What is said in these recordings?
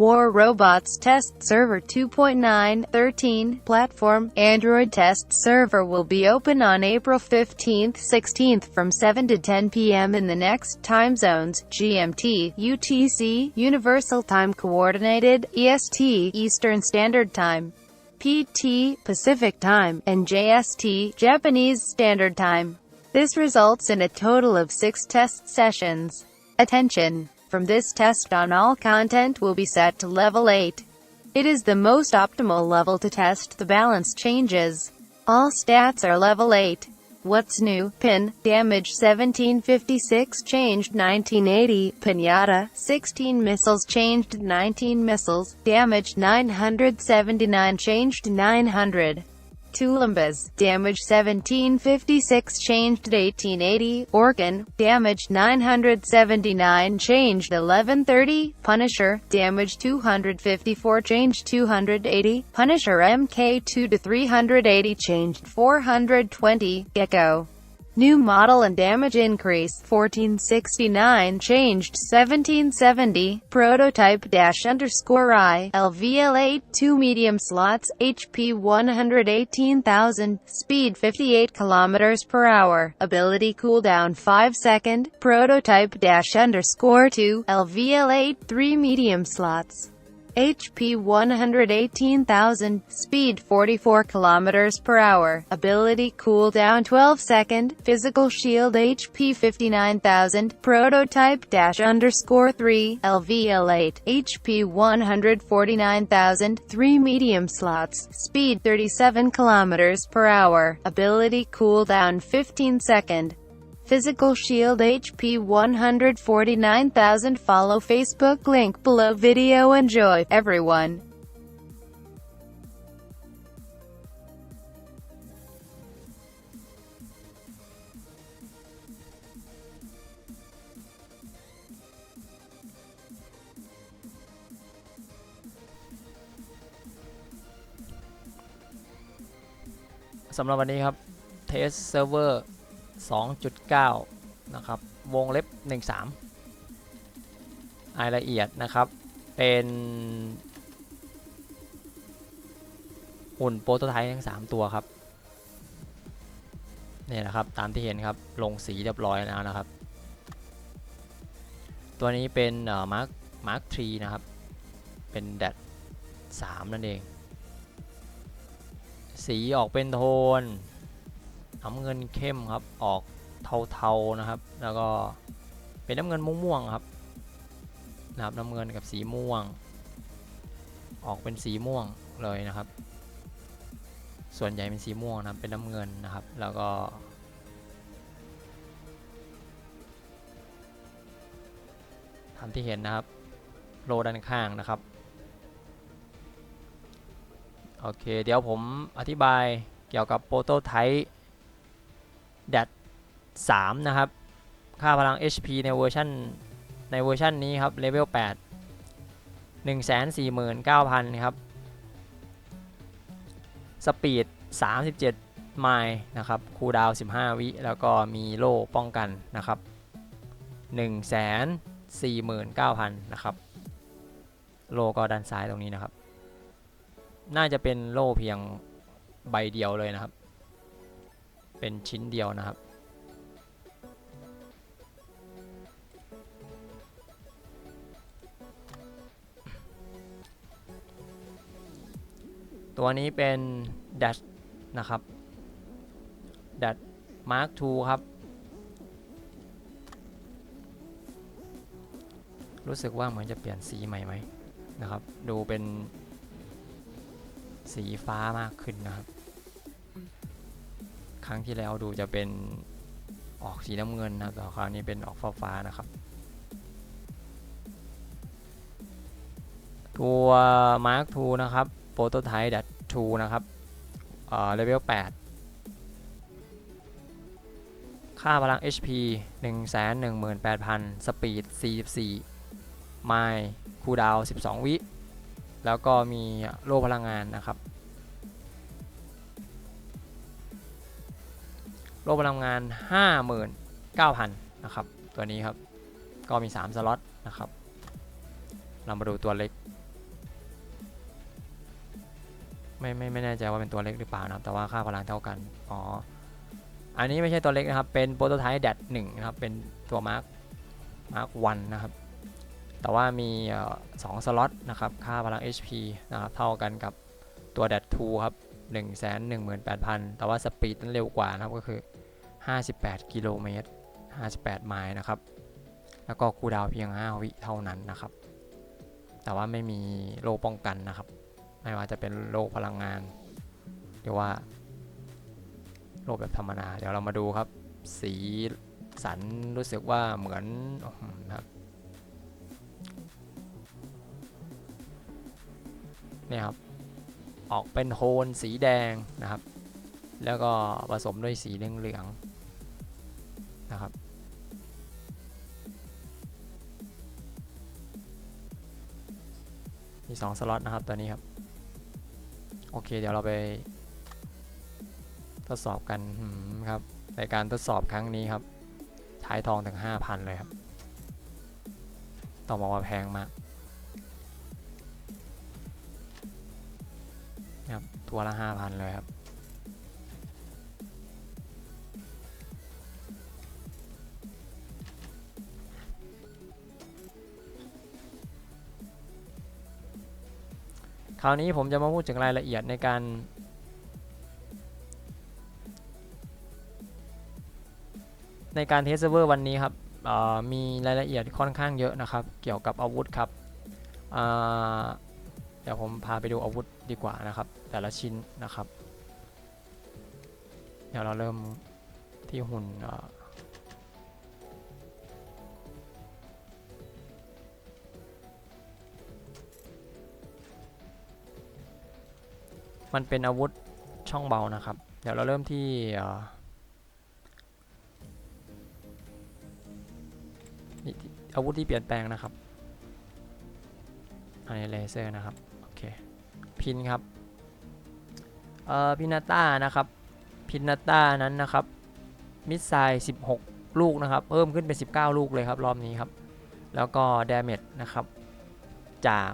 War Robots Test Server 2.9.13 platform Android Test Server will be open on April 15th 16th from 7 to 10 p.m. in the next time zones GMT, UTC, Universal Time Coordinated, EST, Eastern Standard Time. PT, Pacific Time, and JST, Japanese Standard Time. This results in a total of six test sessions. Attention! From this test on all content will be set to level 8. It is the most optimal level to test the balance changes. All stats are level 8. What's new? Pin, damage 1756 changed 1980, Pinata, 16 missiles changed 19 missiles, damage 979 changed 900. Tulumbas, damage 1756 changed 1880, Organ, damage 979 changed 1130, Punisher, damage 254 changed 280, Punisher MK2 to 380 changed 420, Gecko. New model and damage increase 1469 changed 1770 prototype dash underscore I LVL8 2 medium slots HP 118000 speed 58 kilometers per hour ability cooldown 5 second prototype dash underscore 2 LVL8 3 medium slots HP 118,000, speed 44 km per hour, ability cooldown 12 second, physical shield HP 59,000, prototype dash underscore 3, LVL8, HP 149,000, 3 medium slots, speed 37 km per hour, ability cooldown 15 second. Physical Shield HP 149,000 Follow Facebook link below video Enjoy, everyone. สำหรับวันนี้ครับ Test Server 2.9 นะครับ วงเล็บ 13 รายละเอียดนะครับ เป็นหุ่นโปรโตไทป์ทั้ง 3 ตัวครับนี่นะครับ ตามที่เห็นครับ ลงสีเรียบร้อยแล้วนะครับ ตัวนี้เป็นมาร์คมาร์คทรีนะครับ เป็นแดด3นั่นเอง สีออกเป็นโทน น้ำเงินเข้มครับ ออกเทาๆนะครับ แล้วก็เป็นน้ำเงินม่วงๆครับนะครับน้ำเงินกับสีม่วง ออกเป็นสีม่วงเลยนะครับ ส่วนใหญ่เป็นสีม่วงนะครับเป็นน้ำเงินนะครับ แล้วก็ทำที่เห็นนะครับ โลด้านข้างนะครับ โอเค เดี๋ยวผมอธิบายเกี่ยวกับโปรโตไทป์ แดด3นะครับ ค่าพลัง HP ในเวอร์ชันในเวอร์ชันนี้ครับเลเวล8 149,000 ครับ สปีด 37 ไมล์นะครับ คูดาว 15 วิ แล้วก็มีโล่ป้องกันนะครับ 149,000 นะครับ โล่ก็ด้านซ้ายตรงนี้นะครับ น่าจะเป็นโล่เพียงใบเดียวเลยนะครับ เป็นชิ้นเดียวนะครับ ตัวนี้เป็น Dash นะครับ Dash Mark II ครับ รู้สึกว่าเหมือนจะเปลี่ยนสีใหม่ไหมนะครับ ดูเป็นสีฟ้ามากขึ้นนะครับ รั้งที่แล้วดูจะเป็นออกสีน้ำเงินนะครับแต่คราวนี้เป็นออกฟ้าฟ้าๆนะครับ ตัว Mark II นะครับ Prototype Dash 2นะครับเอ่อ Level 8ค่าพลัง HP 118,000 สปีด 44 ไมล์คูลดาว 12 วิ แล้วก็มีโล่พลังงานนะครับ โลพลังงาน 59,000 นะครับ ตัวนี้ครับ ก็มี 3 สล็อตนะครับ เรามาดูตัวเล็ก ไม่ไม่ไม่แน่ใจว่าเป็นตัวเล็กหรือเปล่านะครับ แต่ว่าค่าพลังเท่ากัน อ๋อ อันนี้ไม่ใช่ตัวเล็กนะครับ เป็นโปรโตไทป์แดดหนึ่งนะครับ เป็นตัวมาร์คมาร์ควันนะครับ แต่ว่ามีสองสล็อตนะครับ ค่าพลัง HP นะครับ เท่ากันกับตัวแดดทูครับ 1 1 8 0 0 0 แต่ว่าสปีดนั้นเร็วกว่านะครับก็คือ 58 กิโลเมตร 58 ไมล์นะครับ แล้วก็คูดาวเพียง 5 วิเท่านั้นนะครับ แต่ว่าไม่มีโล่ป้องกันนะครับ ไม่ว่าจะเป็นโล่พลังงาน หรือว่า โล่แบบธรรมดา เดี๋ยวเรามาดูครับ สีสันรู้สึกว่าเหมือนอครับเนี่ยครับ ออกเป็นโทนสีแดงนะครับ แล้วก็ผสมด้วยสีเหลืองๆนะครับมี2สล็อตนะครับตัวนี้ครับ โอเคเดี๋ยวเราไปทดสอบกันครับในการทดสอบครั้งนี้ครับใช้ทองถึง 5,000 เลยครับ ต้องบอกว่าแพงมาก ตัวละ5,000เลยครับ คราวนี้ผมจะมาพูดถึงรายละเอียดในการ ในการเทสเซิร์ฟเวอร์วันนี้ครับมีรายละเอียดค่อนข้างเยอะนะครับ เกี่ยวกับอาวุธครับ เดี๋ยวผมพาไปดูอาวุธดีกว่านะครับ แต่ละชิ้นนะครับ เดี๋ยวเราเริ่มที่หุ่นมันเป็นอาวุธช่องเบานะครับ เดี๋ยวเราเริ่มที่อาวุธที่เปลี่ยนแปลงนะครับอันนี้เลเซอร์นะครับ เคพินครับเอ่อพินาต้านะครับพินาต้านั้นนะครับมิสไซล์16 ลูกนะครับ เพิ่มขึ้นเป็น 19 ลูกเลยครับ รอบนี้ครับ แล้วก็ดาเมจนะครับ จาก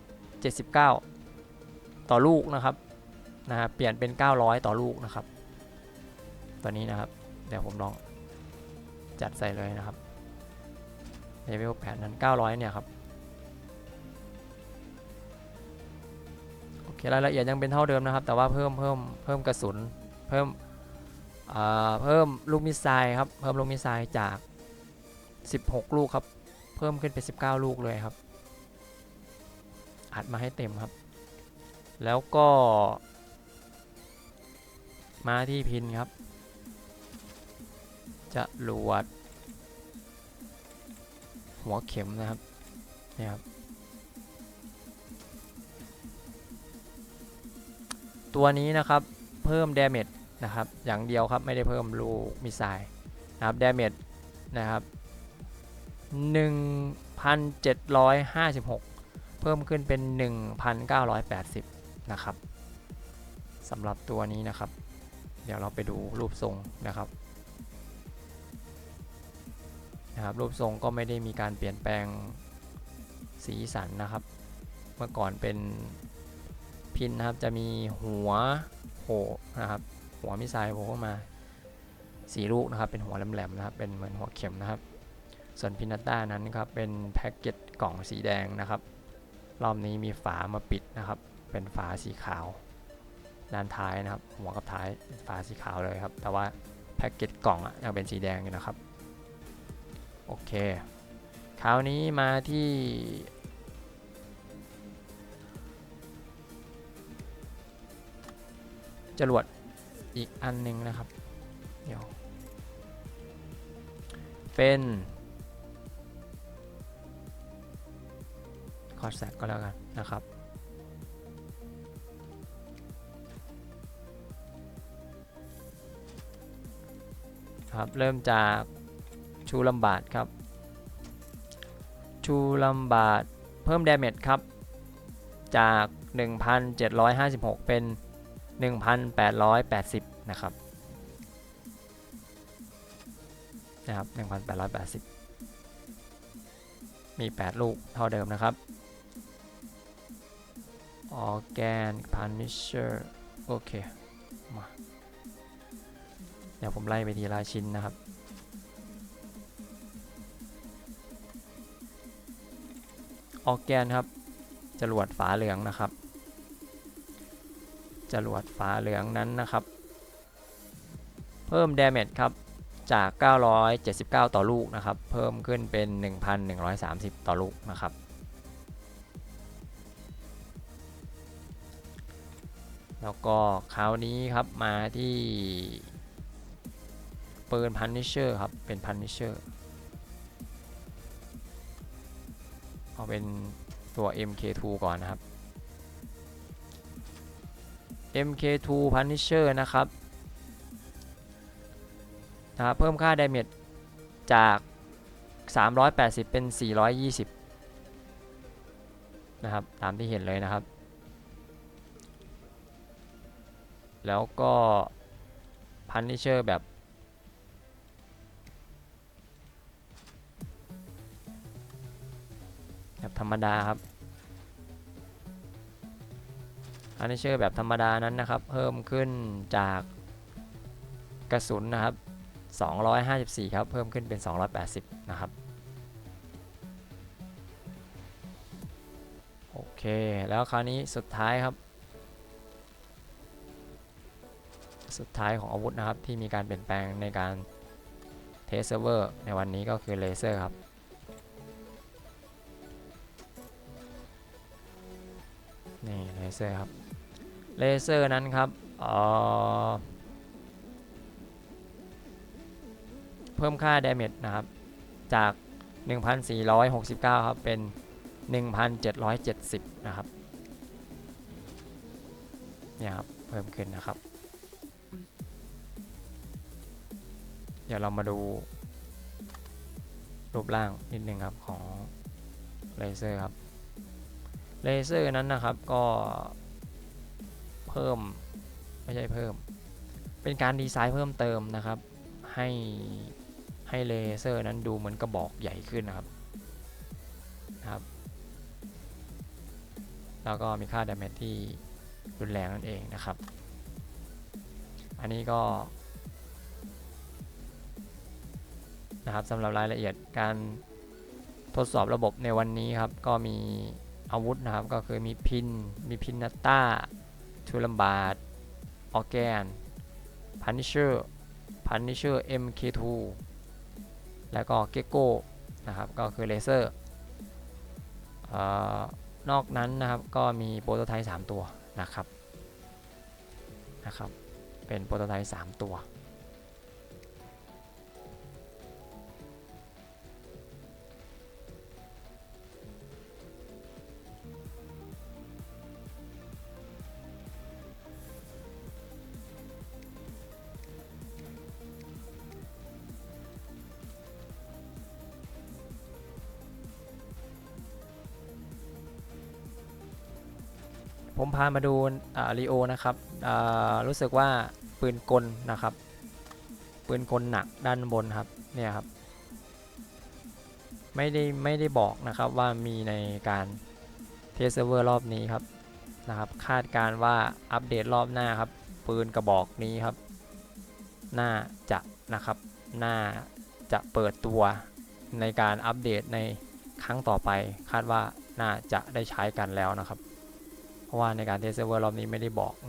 979 ต่อลูกนะครับนะฮะเปลี่ยนเป็น 900 ต่อลูกนะครับตัวนี้นะครับ เดี๋ยวผมลองจัดใส่เลยนะครับเลเวล8นั้น 900 เนี่ยครับ เครายละเอียดยังเป็นเท่าเดิมนะครับ แต่ว่าเพิ่มเพิ่มเพิ่มกระสุน เพิ่มเพิ่มลูกมิสไซล์ครับ เพิ่มลูกมิสไซล์จาก 16 ลูกครับ เพิ่มขึ้นเป็น 19 ลูกเลยครับ อัดมาให้เต็มครับ แล้วก็ มาที่พินครับ จะรวด หัวเข็มนะครับ นี่ครับ ตัวนี้นะครับเพิ่ม damage นะครับอย่างเดียวครับไม่ได้เพิ่มลูกมิสไซล์นะครับ damage นะครับ 1,756 เพิ่มขึ้นเป็น 1,980 นะครับสำหรับตัวนี้นะครับ เดี๋ยวเราไปดูรูปทรงนะครับนะครับรูปทรงก็ไม่ได้มีการเปลี่ยนแปลงสีสันนะครับ เมื่อก่อนเป็น พินนะครับจะมีหัวโผล่นะครับ หัวมิสไซล์โผล่เข้ามาสีลูกนะครับเป็นหัวแหลมๆนะครับเป็นเหมือนหัวเข็มนะครับ ส่วนพินาต้านั้นครับเป็นแพ็กเกจกล่องสีแดงนะครับ รอบนี้มีฝามาปิดนะครับ เป็นฝาสีขาว ด้านท้ายนะครับ หัวกับท้ายฝาสีขาวเลยครับ แต่ว่าแพ็กเกจกล่องอะยังเป็นสีแดงอยู่นะครับ โอเค คราวนี้มาที่ จรวดอีกอันหนึงนะครับ เดี๋ยว เป็น คอร์ดแซกก็แล้วกันนะครับ ครับ เริ่มจากชูลัมบาดครับ ชูลัมบาดเพิ่ม damage ครับ จาก 1,756 เป็น 1,880 นะครับนะครับ 1,880 มี 8 ลูกเท่าเดิมนะครับ organ punisher โอเคมาเดี๋ยวผมไล่ไปทีละชิ้นนะครับออแกนครับจรวดฝาเหลืองนะครับ จรวดฝาเหลืองนั้นนะครับ เพิ่ม damage ครับจาก 979 ต่อลูกนะครับ เพิ่มขึ้นเป็น 1,130 ต่อลูกนะครับ แล้วก็คราวนี้ครับมาที่ปืน Punisher ครับ เป็น Punisher เอาเป็นตัว MK2 ก่อนนะครับ MK2 Punisher นะครับนะครับ เพิ่มค่า damage จาก 380 เป็น 420 นะครับ ตามที่เห็นเลยนะครับ แล้วก็ Punisher แบบ แบบธรรมดาครับ Punisher แบบธรรมดานั้นนะครับ เพิ่มขึ้นจากกระสุนนะครับ 254 ครับ เพิ่มขึ้นเป็น 280 นะครับ โอเค แล้วคราวนี้สุดท้ายครับ สุดท้ายของอาวุธนะครับ ที่มีการเปลี่ยนแปลงในการเทสเซิร์ฟเวอร์ในวันนี้ก็คือเลเซอร์ครับนี่เลเซอร์ครับ เลเซอร์นั้นครับเพิ่มค่า damage นะครับ จาก 1,469 ครับ เป็น 1,770 นะครับ เนี่ยครับ เพิ่มขึ้นนะครับ เดี๋ยวเรามาดู รูปร่างนิดนึงครับ ของเลเซอร์ครับ เลเซอร์นั้นนะครับก็ เพิ่มไม่ใช่เพิ่ม เป็นการดีไซน์เพิ่มเติมนะครับ ให้ให้เลเซอร์นั้นดูเหมือนกระบอกใหญ่ขึ้นนะครับนะครับ แล้วก็มีค่าดาเมจที่รุนแรงนั่นเองนะครับ อันนี้ก็นะครับสำหรับรายละเอียดการทดสอบระบบในวันนี้ครับ ก็มีอาวุธนะครับ ก็คือมีพิน มีพินนัตตา ทูลัมบาร์ดออแกนพันนิเชอร์พันนิเชอร์ MK2 แล้วก็เกโก้นะครับก็คือเลเซอร์นอกนั้นนะครับก็มีโปรโตไทป์3ตัวนะครับนะครับเป็นโปรโตไทป์3ตัว ผมพามาดูรีโอนะครับอ่ารู้สึกว่าปืนกลนะครับ ปืนกลหนักด้านบนครับเนี่ยครับ ไม่ได้ไม่ได้บอกนะครับว่ามีในการเทสเซิร์ฟเวอร์รอบนี้ครับนะครับคาดการว่าอัปเดตรอบหน้าครับ ปืนกระบอกนี้ครับ น่าจะนะครับน่าจะเปิดตัวในการอัปเดตในครั้งต่อไป คาดว่าน่าจะได้ใช้กันแล้วนะครับ เพราะว่าในการเทสเซิร์ฟเวอร์รอบนี้ไม่ได้บอกนะ